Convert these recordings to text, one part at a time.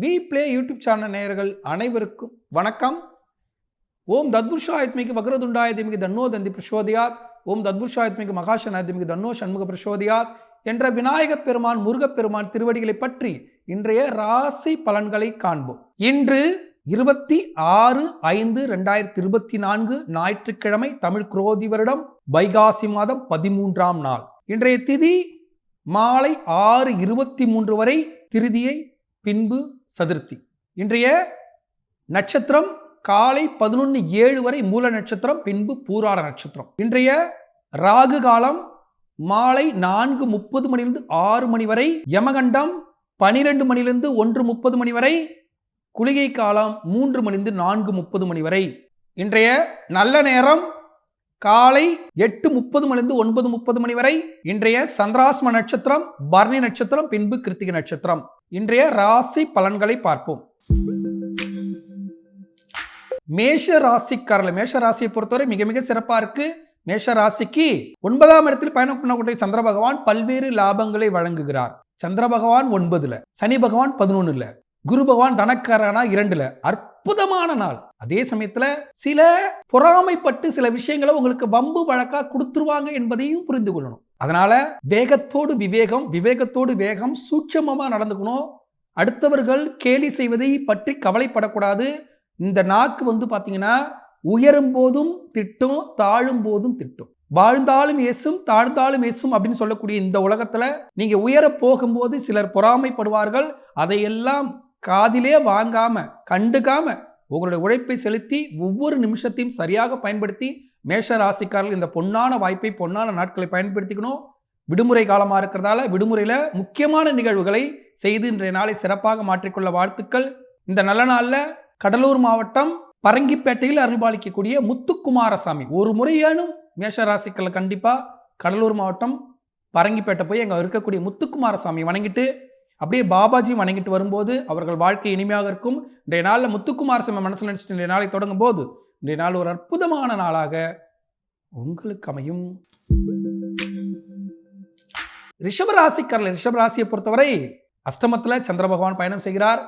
We play YouTube channel நேயர்கள் அனைவருக்கும் வணக்கம். ஓம் தத்புஷாயத்மிக்கு வக்ரதுண்டாயத்மிக்கு தன்னோ தந்தி பிரசோதியாத் ஓம் தத்புஷாயத்மிக்கு மகாசனாயத்மிக்கு தன்னோ சண்முக பிரசோதியாத் என்ற விநாயகப் பெருமான் முருகப் பெருமான் திருவடிகளை பற்றி இன்றைய ராசி பலன்களை காண்போம். இன்று இருபத்தி ஆறு ஐந்து ரெண்டாயிரத்தி இருபத்தி நான்கு ஞாயிற்றுக்கிழமை தமிழ் குரோதி வருடம் வைகாசி மாதம் பதிமூன்றாம் நாள். இன்றைய திதி மாலை ஆறு இருபத்தி மூன்று வரை திருதியை பின்பு சதுர்த்தி. இன்றைய நட்சத்திரம் காலை பதினொன்று ஏழு வரை மூல நட்சத்திரம் பின்பு பூராட நட்சத்திரம். இன்றைய ராகு காலம் மாலை நான்கு முப்பது மணிலிருந்து ஆறு மணி வரை யமகண்டம் பனிரெண்டு மணிலிருந்து ஒன்று முப்பது மணி வரை குளிகை காலம் மூன்று மணிலிருந்து நான்கு முப்பது மணி வரை. இன்றைய நல்ல நேரம் காலை எட்டு முப்பது மணிலிருந்து ஒன்பது முப்பது மணி வரை இன்றைய சந்திராஸ்ம நட்சத்திரம் பரணி நட்சத்திரம் பின்பு கிருத்திகை நட்சத்திரம். இன்றைய ராசி பலன்களை பார்ப்போம். மேஷ ராசிக்காரர்கள் மேஷ ராசியை பொறுத்தவரை மிக மிக சிறப்பாக இருக்கு. மேஷ ராசிக்கு ஒன்பதாம் இடத்தில் பயணம் பண்ணக்கூடிய சந்திர பகவான் பல்வேறு லாபங்களை வழங்குகிறார். சந்திர பகவான் ஒன்பதுல சனி பகவான் பதினொன்னுல. குரு பகவான் தனக்காரனா இரண்டுல. அற்புதமான நாள். அதே சமயத்துல சில பொறாமைப்பட்டு சில விஷயங்களை உங்களுக்கு வம்பு வழக்கா கொடுத்துருவாங்க என்பதையும் புரிந்து கொள்ளணும். அதனால வேகத்தோடு விவேகம் விவேகத்தோடு வேகம் சூட்சமமா நடந்துக்கணும். அடுத்தவர்கள் கேலி செய்வதை பற்றி கவலைப்படக்கூடாது. இந்த நாக்கு வந்து பார்த்தீங்கன்னா உயரும் போதும் திட்டும் தாழும் போதும் திட்டும். வாழ்ந்தாலும் ஏசும் தாழ்ந்தாலும் ஏசும் அப்படின்னு சொல்லக்கூடிய இந்த உலகத்தில் நீங்கள் உயர போகும்போது சிலர் பொறாமைப்படுவார்கள். அதையெல்லாம் காதிலே வாங்காம கண்டுக்காம உங்களுடைய உழைப்பை செலுத்தி ஒவ்வொரு நிமிஷத்தையும் சரியாக பயன்படுத்தி மேஷ ராசிக்காரர்கள் இந்த பொன்னான வாய்ப்பை பொன்னான நாட்களை பயன்படுத்திக்கணும். விடுமுறை காலமாக இருக்கிறதால விடுமுறையில் முக்கியமான நிகழ்வுகளை செய்து இன்றைய நாளை சிறப்பாக மாற்றிக்கொள்ள வாழ்த்துக்கள். இந்த நல்ல நாளில் கடலூர் மாவட்டம் பரங்கிப்பேட்டையில் அருள்பாலிக்கக்கூடிய முத்துக்குமாரசாமி. ஒரு முறையானும் மேஷராசிக்களை கண்டிப்பாக கடலூர் மாவட்டம் பரங்கிப்பேட்டை போய் அங்கே இருக்கக்கூடிய முத்துக்குமாரசாமி வணங்கிட்டு அப்படியே பாபாஜி வணங்கிட்டு வரும்போது அவர்கள் வாழ்க்கை இனிமையாக இருக்கும். இன்றைய நாளில் முத்துக்குமார் சிம்ம மனசில் நினச்சிட்டு இன்றைய நாளை தொடங்கும் போது இன்றைய நாள் ஒரு அற்புதமான நாளாக உங்களுக்கு அமையும். ரிஷபராசிக்காரர்கள் ரிஷபராசியை பொறுத்தவரை அஷ்டமத்தில் சந்திர பகவான் பயணம் செய்கிறார்.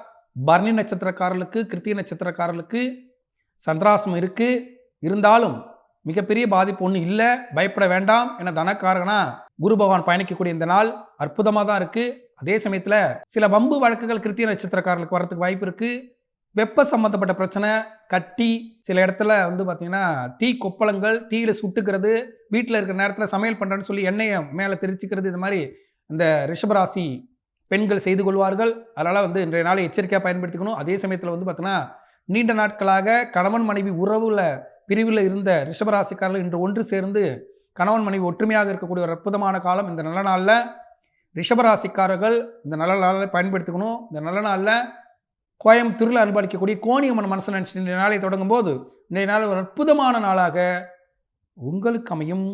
பர்ணி நட்சத்திரக்காரர்களுக்கு கிருத்திய நட்சத்திரக்காரர்களுக்கு சந்திராசிரமம் இருக்குது இருந்தாலும் மிகப்பெரிய பாதிப்பு ஒன்றும் இல்லை. பயப்பட வேண்டாம். என தனக்காரகனா குரு பகவான் பயணிக்கக்கூடிய இந்த நாள் அற்புதமாக தான் இருக்குது அதே சமயத்தில் சில வம்பு வழக்குகள் கிருத்திய நட்சத்திரக்காரர்களுக்கு வரத்துக்கு வாய்ப்பு இருக்குது வெப்ப சம்மந்தப்பட்ட பிரச்சனை கட்டி சில இடத்துல வந்து பார்த்தீங்கன்னா தீ கொப்பளங்கள் தீயில் சுட்டுக்கிறது வீட்டில் இருக்கிற நேரத்தில் சமையல் பண்ணுறேன்னு சொல்லி எண்ணெயை மேலே தெரிச்சுக்கிறது இது மாதிரி இந்த ரிஷபராசி பெண்கள் செய்து கொள்வார்கள். அதனால் வந்து இன்றைய நாளை எச்சரிக்கையாக பயன்படுத்திக்கணும். அதே சமயத்தில் வந்து பார்த்தீங்கன்னா நீண்ட நாட்களாக கணவன் மனைவி உறவுல பிரிவில் இருந்த ரிஷபராசிக்காரர்கள் இன்று ஒன்று சேர்ந்து கணவன் மனைவி ஒற்றுமையாக இருக்கக்கூடிய ஒரு அற்புதமான காலம் இந்த நல்ல நாளில். ரிஷபராசிக்காரர்கள் இந்த நல்ல நாளில் பயன்படுத்திக்கணும். இந்த நல்ல நாளில் கோயம்புத்தூரில் அன்பளிக்கக்கூடிய கோணியம்மன் மனசு நினச்சி இந்த நாளை தொடங்கும் போது இன்றைய நாள் ஒரு அற்புதமான நாளாக உங்களுக்கு அமையும்.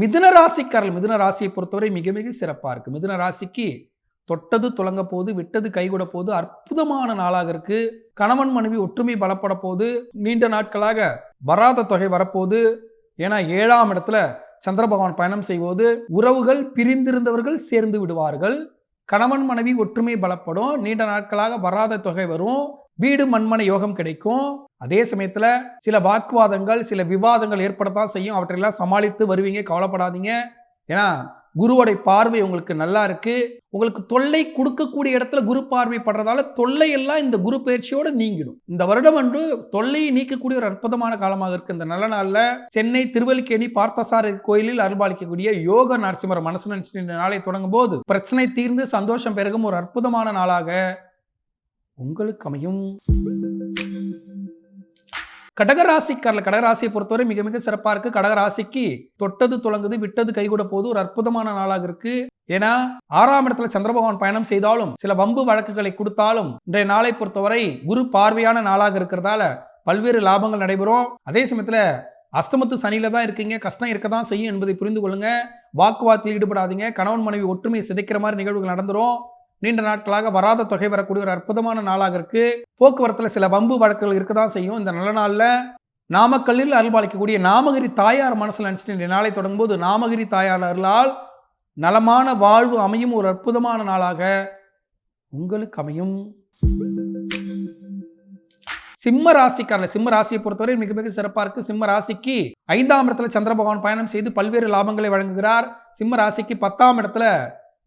மிதுன ராசிக்காரர்கள் மிதுன ராசியை பொறுத்தவரை மிக மிக சிறப்பாக இருக்குது மிதுன ராசிக்கு தொட்டது துளங்க போது விட்டது கைகூட போது அற்புதமான நாளாக இருக்கு. கணவன் மனைவி ஒற்றுமை பலப்பட போது நீண்ட நாட்களாக வராத தொகை வரப்போகுது ஏன்னா ஏழாம் இடத்துல சந்திர பகவான் பயணம் செய்வது உறவுகள் பிரிந்திருந்தவர்கள் சேர்ந்து விடுவார்கள். கணவன் மனைவி ஒற்றுமை பலப்படும். நீண்ட நாட்களாக வராத தொகை வரும். வீடு மண்மனை யோகம் கிடைக்கும். அதே சமயத்தில் சில வாக்குவாதங்கள் சில விவாதங்கள் ஏற்படத்தான் செய்யும். அவற்றையெல்லாம் சமாளித்து வருவீங்க. கவலைப்படாதீங்க. ஏன்னா குருவோடைய பார்வை உங்களுக்கு நல்லா இருக்குது உங்களுக்கு தொல்லை கொடுக்கக்கூடிய இடத்துல குரு பார்வை படுறதால தொல்லை எல்லாம் இந்த குரு பயிற்சியோடு நீங்கிடும். இந்த வருடம் அன்று தொல்லையை நீக்கக்கூடிய ஒரு அற்புதமான காலமாக இருக்கு. இந்த நல்ல நாளில் சென்னை திருவல்லிக்கேணி பார்த்தசாரி கோயிலில் அருள்பாலிக்கக்கூடிய யோக நரசிம்மர் மனசு நினைச்சு இந்த நாளை தொடங்கும் போது பிரச்சனை தீர்ந்து சந்தோஷம் பெருகும் ஒரு அற்புதமான நாளாக உங்களுக்கு அமையும். கடகராசிக்காரர்கள் கடகராசியை பொறுத்தவரை மிக மிக சிறப்பாக இருக்கு. கடகராசிக்கு தொட்டது துளங்குது விட்டது கைகூட போது ஒரு அற்புதமான நாளாக இருக்கு. ஏன்னா ஆறாம் இடத்துல சந்திரபகவான் பயணம் செய்தாலும் சில வம்பு வழக்குகளை கொடுத்தாலும் இன்றைய நாளை பொறுத்தவரை குரு பார்வையான நாளாக இருக்கிறதால பல்வேறு லாபங்கள் நடைபெறும். அதே சமயத்தில் அஸ்தமத்து சனியில தான் இருக்கீங்க. கஷ்டம் இருக்க தான் செய்யும் என்பதை புரிந்து கொள்ளுங்க. வாக்குவாதத்தில் ஈடுபடாதீங்க. கணவன் மனைவி ஒற்றுமை சிதைக்கிற மாதிரி நிகழ்வுகள் நடந்துரும். நீண்ட நாட்களாக வராத தொகை வரக்கூடிய ஒரு அற்புதமான நாளாக இருக்கு. போக்குவரத்தில் சில வம்பு வழக்குகள் இருக்க தான் செய்யும். இந்த நல்ல நாளில் நாமக்கல்லில் அருள்பாலிக்கக்கூடிய நாமகிரி தாயார் மனசில் நினச்சிட்டு இந்த நாளை தொடங்கும்போது நாமகிரி தாயார் அருளால் நலமான வாழ்வு அமையும் ஒரு அற்புதமான நாளாக உங்களுக்கு அமையும். சிம்ம ராசிக்காரர்கள் சிம்ம ராசியை பொறுத்தவரை மிக மிக சிறப்பாக இருக்கு. சிம்ம ராசிக்கு ஐந்தாம் இடத்துல சந்திர பகவான் பயணம் செய்து பல்வேறு லாபங்களை வழங்குகிறார். சிம்ம ராசிக்கு பத்தாம் இடத்துல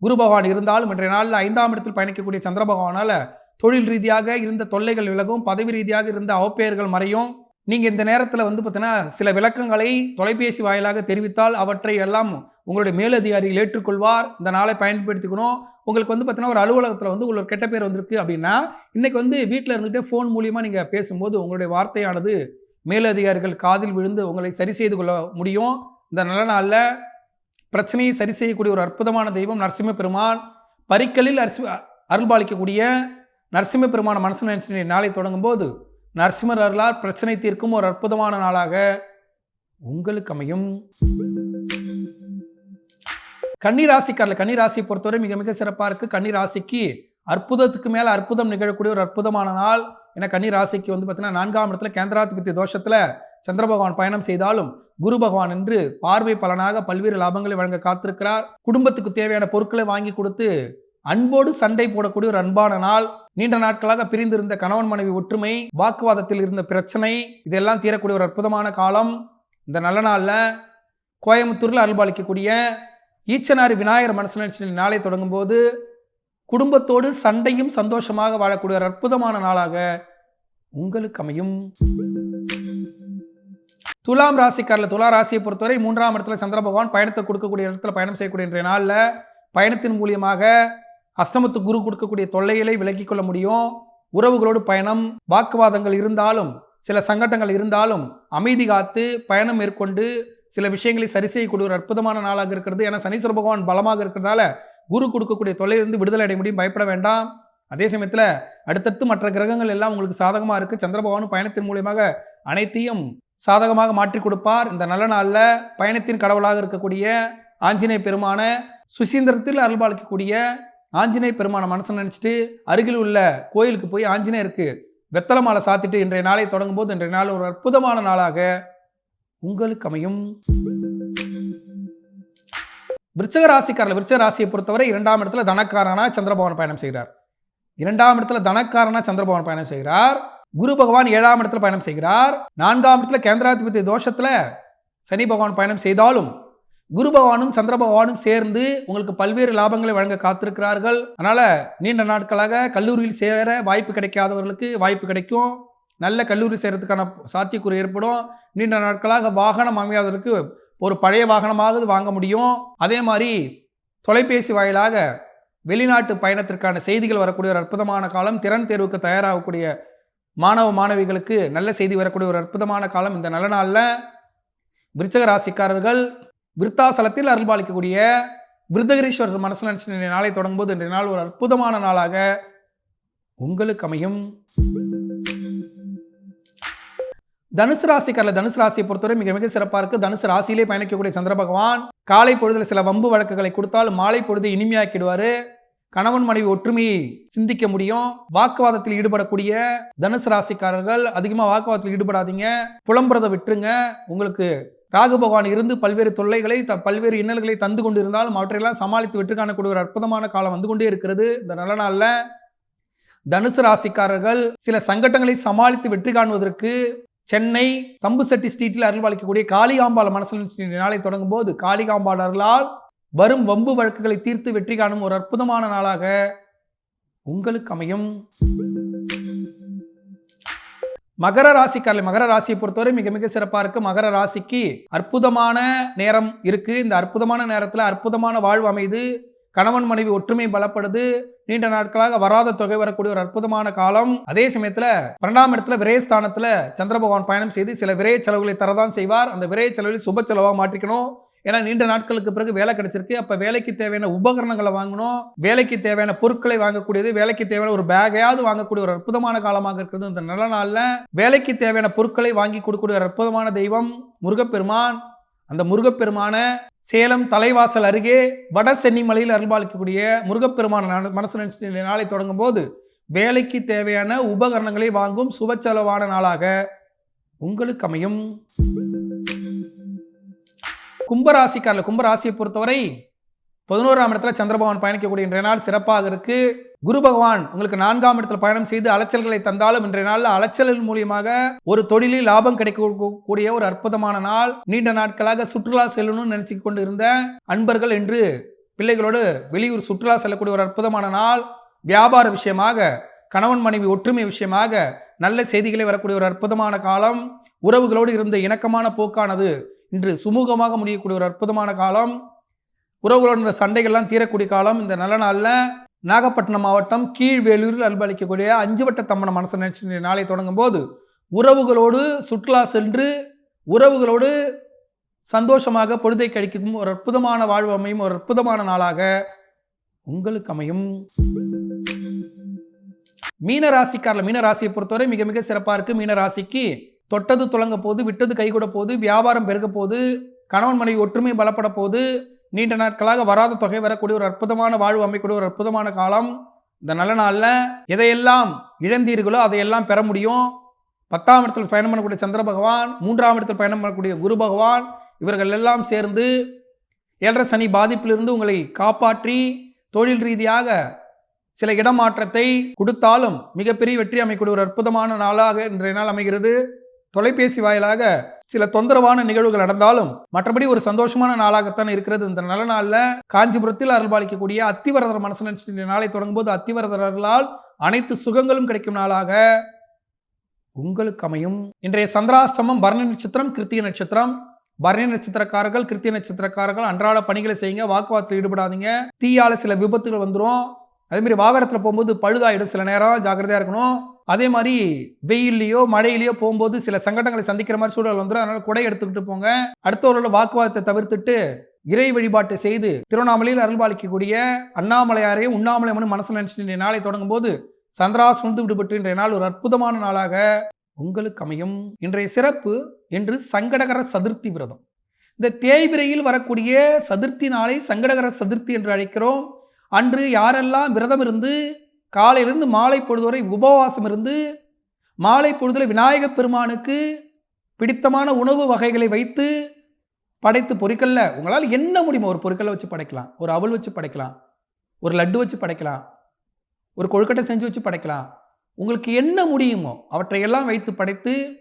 குரு பகவான் இருந்தாலும் இன்றைய நாளில் ஐந்தாம் இடத்தில் பயணிக்கக்கூடிய சந்திர பகவானால் தொழில் ரீதியாக இருந்த தொல்லைகள் விலகும் பதவி ரீதியாக இருந்த அவப்பெயர்கள் மறையும். நீங்கள் இந்த நேரத்தில் வந்து பார்த்தீங்கன்னா சில விளக்கங்களை தொலைபேசி வாயிலாக தெரிவித்தால் அவற்றை எல்லாம் உங்களுடைய மேலதிகாரிகள் ஏற்றுக்கொள்வார். இந்த நாளை பயன்படுத்திக்கணும். உங்களுக்கு வந்து பார்த்தீங்கன்னா ஒரு அலுவலகத்தில் வந்து உங்களுக்கு கெட்ட பேர் வந்திருக்கு அப்படின்னா இன்றைக்கி வந்து வீட்டில் இருந்துகிட்டே ஃபோன் மூலியமாக நீங்கள் பேசும்போது உங்களுடைய வார்த்தையானது மேலதிகாரிகள் காதில் விழுந்து உங்களை சரி செய்து கொள்ள முடியும். இந்த நல்ல நாளில் பிரச்சனையை சரி செய்யக்கூடிய ஒரு அற்புதமான தெய்வம் நரசிம்ம பெருமான் பரிக்கலில் அரிசி அருள்பாலிக்கக்கூடிய நரசிம்ம பெருமான மனசு நினைச்சு நாளை தொடங்கும் போது நரசிம்மர் அருளார் பிரச்சனை தீர்க்கும் ஒரு அற்புதமான நாளாக உங்களுக்கு அமையும். கன்னிராசிக்காரில் கன்னிராசியை பொறுத்தவரை மிக மிக சிறப்பாக இருக்குது கன்னிராசிக்கு அற்புதத்துக்கு மேலே அற்புதம் நிகழக்கூடிய ஒரு அற்புதமான நாள். ஏன்னா கன்னிராசிக்கு வந்து பார்த்தீங்கன்னா நான்காம் இடத்துல கேந்திராதிபத்திய தோஷத்தில் சந்திர பகவான் பயணம் செய்தாலும் குரு பகவான் என்று பார்வை பலனாக பல்வேறு லாபங்களை வழங்க காத்திருக்கிறார். குடும்பத்துக்கு தேவையான பொருட்களை வாங்கி கொடுத்து அன்போடு சண்டை போடக்கூடிய ஒரு அன்பான நாள். நீண்ட நாட்களாக பிரிந்திருந்த கணவன் மனைவி ஒற்றுமை வாக்குவாதத்தில் இருந்த பிரச்சனை இதெல்லாம் தீரக்கூடிய ஒரு அற்புதமான காலம். இந்த நல்ல நாளில் கோயம்புத்தூரில் அல்பாளிக்கக்கூடிய ஈச்சனாரி விநாயகர் மனசு நிகழ்ச்சி நாளை தொடங்கும் போது குடும்பத்தோடு சண்டையும் சந்தோஷமாக வாழக்கூடிய ஒரு அற்புதமான நாளாக உங்களுக்கு அமையும். துலாம் ராசிக்காரில் துலா ராசியை பொறுத்தவரை மூன்றாம் இடத்துல சந்திர பகவான் பயணத்தை கொடுக்கக்கூடிய இடத்துல பயணம் செய்யக்கூடிய இன்றைய நாளில் பயணத்தின் மூலியமாக அஷ்டமத்து குரு கொடுக்கக்கூடிய தொல்லைகளை விலக்கிக் கொள்ள முடியும். உறவுகளோடு பயணம் வாக்குவாதங்கள் இருந்தாலும் சில சங்கடங்கள் இருந்தாலும் அமைதி காத்து பயணம் மேற்கொண்டு சில விஷயங்களை சரி செய்யக்கூடிய ஒரு அற்புதமான நாளாக இருக்கிறது. ஏன்னா சனீஸ்வர பகவான் பலமாக இருக்கிறதால குரு கொடுக்கக்கூடிய தொல்லையிலிருந்து விடுதலை அடைய முடியும். பயப்பட வேண்டாம். அதே சமயத்தில் அடுத்தடுத்து மற்ற கிரகங்கள் எல்லாம் உங்களுக்கு சாதகமாக இருக்குது சந்திர பகவானும் பயணத்தின் மூலியமாக அனைத்தையும் சாதகமாக மாற்றி கொடுப்பார். இந்த நல்ல நாளில் பயணத்தின் கடவுளாக இருக்கக்கூடிய ஆஞ்சநேய பெருமான சுசீந்திரத்தில் அருள்பாலிக்கக்கூடிய ஆஞ்சநேய பெருமான மனசை நினச்சிட்டு அருகில் உள்ள கோயிலுக்கு போய் ஆஞ்சநேயருக்கு வெத்தலை மாலை சாத்திட்டு இன்றைய நாளை தொடங்கும் போது இன்றைய நாள் ஒரு அற்புதமான நாளாக உங்களுக்கு அமையும். விருச்சக ராசிக்காரர்கள் விருச்சக ராசியை பொறுத்தவரை இரண்டாம் இடத்துல தனக்காரனா சந்திரபவன் பயணம் செய்கிறார். இரண்டாம் இடத்துல தனக்காரனா சந்திரபவன் பயணம் செய்கிறார். குரு பகவான் ஏழாம் இடத்துல பயணம் செய்கிறார். நான்காம் இடத்துல கேந்திராதிபதி தோஷத்தில் சனி பகவான் பயணம் செய்தாலும் குரு பகவானும் சந்திர பகவானும் சேர்ந்து உங்களுக்கு பல்வேறு லாபங்களை வழங்க காத்திருக்கிறார்கள். அதனால் நீண்ட நாட்களாக கல்லூரியில் சேர வாய்ப்பு கிடைக்காதவர்களுக்கு வாய்ப்பு கிடைக்கும். நல்ல கல்லூரி சேர்கிறதுக்கான சாத்தியக்கூறு ஏற்படும். நீண்ட நாட்களாக வாகனம் அமையாதவருக்கு ஒரு பழைய வாகனமாவது வாங்க முடியும். அதே மாதிரி தொலைபேசி வாயிலாக வெளிநாட்டு பயணத்திற்கான செய்திகள் வரக்கூடிய ஒரு அற்புதமான காலம். திறன் தேர்வுக்கு தயாராகக்கூடிய மாணவ மாணவிகளுக்கு நல்ல செய்தி வரக்கூடிய ஒரு அற்புதமான காலம் இந்த நல்ல நாளில். விருச்சக ராசிக்காரர்கள் விருத்தாசலத்தில் அருள்பாலிக்கக்கூடிய விருதகிரீஸ்வரர் மனசில் நினைச்ச நாளை தொடங்கும்போது இன்றைய நாள் ஒரு அற்புதமான நாளாக உங்களுக்கு அமையும். தனுசு ராசிக்காரில் தனுசு ராசியை பொறுத்தவரை மிக மிக சிறப்பாக இருக்குது தனுசு ராசியிலே பயணிக்கக்கூடிய சந்திர பகவான் காலை பொழுதில் சில வம்பு வழக்குகளை கொடுத்தால் மாலை பொழுது இனிமையாக்கிடுவார். கணவன் மனைவி ஒற்றுமையை சிந்திக்க முடியும். வாக்குவாதத்தில் ஈடுபடக்கூடிய தனுசு ராசிக்காரர்கள் அதிகமாக வாக்குவாதத்தில் ஈடுபடாதீங்க. புலம்புறதை விட்டுருங்க. உங்களுக்கு ராகு பகவான் இருந்து பல்வேறு தொல்லைகளை த பல்வேறு இன்னல்களை தந்து கொண்டு இருந்தாலும் அவற்றையெல்லாம் சமாளித்து வெற்றி காணக்கூடிய ஒரு அற்புதமான காலம் வந்து கொண்டே இருக்கிறது. இந்த நல்ல நாளில் தனுசு ராசிக்காரர்கள் சில சங்கடங்களை சமாளித்து வெற்றி காணுவதற்கு சென்னை தம்புசெட்டி ஸ்ட்ரீட்டில் அருள்வாளிக்கக்கூடிய காளிகாம்பாள் மனசில் நாளை தொடங்கும் போது காளிகாம்பாளர்களால் வரும் வம்பு வழக்குகளை தீர்த்து வெற்றி காணும் ஒரு அற்புதமான நாளாக உங்களுக்கு அமையும். மகர ராசிக்காரர்கள் மகர ராசியை பொறுத்தவரை மிக மிக சிறப்பாக இருக்கு. மகர ராசிக்கு அற்புதமான நேரம் இருக்கு. இந்த அற்புதமான நேரத்தில் அற்புதமான வாழ்வு அமைது. கணவன் மனைவி ஒற்றுமை பலப்படுது. நீண்ட நாட்களாக வராத தொகை வரக்கூடிய ஒரு அற்புதமான காலம். அதே சமயத்தில் பன்னெண்டாம் இடத்துல விரயஸ்தானத்துல சந்திர பகவான் பயணம் செய்து சில விரைய செலவுகளை தரதான் செய்வார். அந்த விரைய செலவில் சுப செலவாக மாற்றிக்கணும். ஏன்னா நீண்ட நாட்களுக்கு பிறகு வேலை கிடைச்சிருக்கு. அப்போ வேலைக்கு தேவையான உபகரணங்களை வாங்கணும். வேலைக்கு தேவையான பொருட்களை வாங்கக்கூடியது வேலைக்கு தேவையான ஒரு பேகையாவது வாங்கக்கூடிய ஒரு அற்புதமான காலமாக இருக்கிறது இந்த நல்ல நாளில். வேலைக்கு தேவையான பொருட்களை வாங்கி கொடுக்கக்கூடிய ஒரு அற்புதமான தெய்வம் முருகப்பெருமான். அந்த முருகப்பெருமான சேலம் தலைவாசல் அருகே வட சென்னிமலையில் அருள்பாலிக்கக்கூடிய முருகப்பெருமான மனசு நினைச்சு நாளை தொடங்கும் போது வேலைக்கு தேவையான உபகரணங்களை வாங்கும் சுபச்செலவான செலவான நாளாக உங்களுக்கு அமையும். கும்பராசிக்காரில் கும்பராசியை பொறுத்தவரை பதினோராம் இடத்துல சந்திரபகவான் பயணிக்கக்கூடிய இன்றைய நாள் சிறப்பாக இருக்கு. குரு பகவான் உங்களுக்கு நான்காம் இடத்துல பயணம் செய்து அலைச்சல்களை தந்தாலும் இன்றைய நாளில் அலைச்சலின் மூலியமாக ஒரு தொழிலில் லாபம் கிடைக்கக்கூடிய ஒரு அற்புதமான நாள். நீண்ட நாட்களாக சுற்றுலா செல்லணும்னு நினைச்சு கொண்டு இருந்த அன்பர்கள் என்று பிள்ளைகளோடு வெளியூர் சுற்றுலா செல்லக்கூடிய ஒரு அற்புதமான நாள். வியாபார விஷயமாக கணவன் மனைவி ஒற்றுமை விஷயமாக நல்ல செய்திகளை வரக்கூடிய ஒரு அற்புதமான காலம். உறவுகளோடு இருந்த இணக்கமான போக்கானது இன்று சுமூகமாக முடியக்கூடிய ஒரு அற்புதமான காலம். உறவுகளோட சண்டைகள்லாம் தீரக்கூடிய காலம். இந்த நல்ல நாளில் நாகப்பட்டினம் மாவட்டம் கீழ்வேலூரில் அன்பளிக்கக்கூடிய அஞ்சு வட்ட தம்மன மனசு நினைச்சு நாளை தொடங்கும் போது உறவுகளோடு சுற்றுலா சென்று உறவுகளோடு சந்தோஷமாக பொழுதை கழிக்கும் ஒரு அற்புதமான வாழ்வு அமையும் ஒரு அற்புதமான நாளாக உங்களுக்கு அமையும். மீன ராசிக்காரில் மீன ராசியை பொறுத்தவரை மிக மிக சிறப்பாக இருக்குது மீன ராசிக்கு தொட்டது துளங்க போது விட்டது கைகூட போது வியாபாரம் பெருக போது கணவன் மனைவி ஒற்றுமை பலப்பட போது நீண்ட நாட்களாக வராத தொகை வரக்கூடிய ஒரு அற்புதமான வாழ்வு அமைக்கக்கூடிய ஒரு அற்புதமான காலம். இந்த நல்ல நாளில் எதையெல்லாம் இழந்தீர்களோ அதையெல்லாம் பெற முடியும். பத்தாம் இடத்தில் பயணம் பண்ணக்கூடிய சந்திர பகவான் மூன்றாம் இடத்தில் பயணம் பண்ணக்கூடிய குரு பகவான் இவர்கள் எல்லாம் சேர்ந்து ஏழரை சனி பாதிப்பிலிருந்து உங்களை காப்பாற்றி தொழில் ரீதியாக சில இடமாற்றத்தை கொடுத்தாலும் மிகப்பெரிய வெற்றி அமைக்கக்கூடிய ஒரு அற்புதமான நாளாக இன்றைய நாள் அமைகிறது. தொலைபேசி வாயிலாக சில தொந்தரவான நிகழ்வுகள் நடந்தாலும் மற்றபடி ஒரு சந்தோஷமான நாளாகத்தான் இருக்கிறது. இந்த நல்ல நாளில் காஞ்சிபுரத்தில் அருள்பாலிக்கக்கூடிய அத்திவரதர் மனசு நினைச்ச நாளை தொடங்கும் போது அத்திவரதர்களால் அனைத்து சுகங்களும் கிடைக்கும் நாளாக உங்களுக்கு அமையும். இன்றைய சந்திராஷ்டமம் பரணி நட்சத்திரம் கிருத்திக நட்சத்திரம். பரணி நட்சத்திரக்காரர்கள் கிருத்திய நட்சத்திரக்காரர்கள் அன்றாட பணிகளை செய்யுங்க. வாக்குவாதத்தில் ஈடுபடாதீங்க. தீயால சில விபத்துகள் வந்துடும் அதேமாதிரி வாகனத்தில் போகும்போது பழுதாயிடும். சில நேரம் ஜாக்கிரதையாக இருக்கணும். அதே மாதிரி வெயில்லையோ மழையிலையோ போகும்போது சில சங்கடங்களை சந்திக்கிற மாதிரி சூழல் வந்துடும் அதனால் குடை எடுத்துக்கிட்டு போங்க. அடுத்தவர்களோட வாக்குவாதத்தை தவிர்த்துட்டு இறை வழிபாட்டை செய்து திருவண்ணாமலையில் அருள்பாலிக்கக்கூடிய அண்ணாமலையாரையும் உண்ணாமலை மனு மனசில் நினைச்சு நாளை தொடங்கும் போது சந்திரா சுழ்ந்து விடுபட்டு இன்றைய நாள் ஒரு அற்புதமான நாளாக உங்களுக்கு அமையும். இன்றைய சிறப்பு என்று சங்கடகர சதுர்த்தி விரதம். இந்த தேய்பிரையில் வரக்கூடிய சதுர்த்தி நாளை சங்கடகர சதுர்த்தி என்று அழைக்கிறோம். அன்று யாரெல்லாம் விரதம் இருந்து காலையிலிருந்து மாலை பொழுது வரை உபவாசம் இருந்து மாலை பொழுதுல விநாயகப் பெருமானுக்கு பிடித்தமான உணவு வகைகளை வைத்து படைத்து பொருட்களில் உங்களால் என்ன முடியுமோ ஒரு பொருட்களை வச்சு படைக்கலாம். ஒரு அவல் வச்சு படைக்கலாம். ஒரு லட்டு வச்சு படைக்கலாம். ஒரு கொழுக்கட்டை செஞ்சு வச்சு படைக்கலாம். உங்களுக்கு என்ன முடியுமோ அவற்றையெல்லாம் வைத்து படைத்து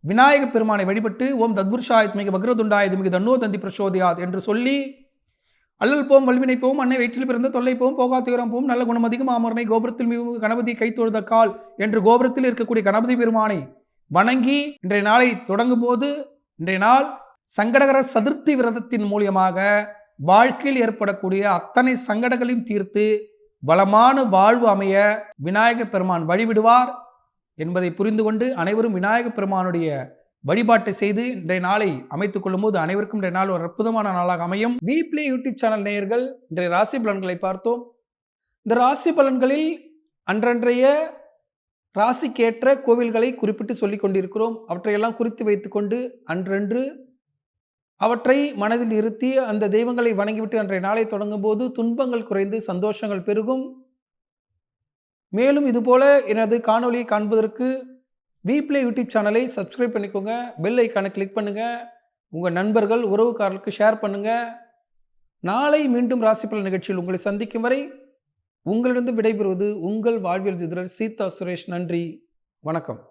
விநாயகப் பெருமானை வழிபட்டு ஓம் தத்புருஷாயத் மிக பக்ரதுண்டாயது மிக தன்னோ தந்தி பிரசோதியாத் என்று சொல்லி அல்லல் போம் வல்வினை போம் அன்னை வயிற்றில் பிறந்த தொல்லை போம் போகாத்திகரம் போம் நல்ல குணமதிகம் ஆமரனை கோபுரத்தில் மிகவும் கணபதி கை தொழுத கால் என்று கோபுரத்தில் இருக்கக்கூடிய கணபதி பெருமானை வணங்கி இன்றைய நாளை தொடங்கும் போது இன்றைய நாள் சங்கடகர சதுர்த்தி விரதத்தின் மூலியமாக வாழ்க்கையில் ஏற்படக்கூடிய அத்தனை சங்கடங்களையும் தீர்த்து வளமான வாழ்வு அமைய விநாயகப் பெருமான் வழிவிடுவார் என்பதை புரிந்து கொண்டு அனைவரும் விநாயகப் பெருமானுடைய வழிபாட்டை செய்து இன்றைய நாளை அமைத்துக் கொள்ளும்போது அனைவருக்கும் இன்றைய நாள் ஒரு அற்புதமான நாளாக அமையும். வீப்ளே யூடியூப் சேனல் நேயர்கள் இன்றைய ராசி பலன்களை பார்த்தோம். இந்த ராசி பலன்களில் அன்றன்றைய ராசிக்கேற்ற கோவில்களை குறிப்பிட்டு சொல்லிக் கொண்டிருக்கிறோம். அவற்றையெல்லாம் குறித்து வைத்துக்கொண்டு அன்றன்று அவற்றை மனதில் இருத்தி அந்த தெய்வங்களை வணங்கிவிட்டு அன்றைய நாளை தொடங்கும் போது துன்பங்கள் குறைந்து சந்தோஷங்கள் பெருகும். மேலும் இதுபோல எனது காணொலியை காண்பதற்கு வீப்ளே யூடியூப் சேனலை சப்ஸ்கிரைப் பண்ணிக்கோங்க. பெல் ஐக்கானை கிளிக் பண்ணுங்கள் உங்கள் நண்பர்கள் உறவுக்காரர்களுக்கு ஷேர் பண்ணுங்கள் நாளை மீண்டும் ராசிப்பல நிகழ்ச்சியில் உங்களை சந்திக்கும் வரை உங்களிடம் விடைபெறுவது உங்கள் வாழ்வியல் ஜிதரர் சீதா சுரேஷ். நன்றி. வணக்கம்.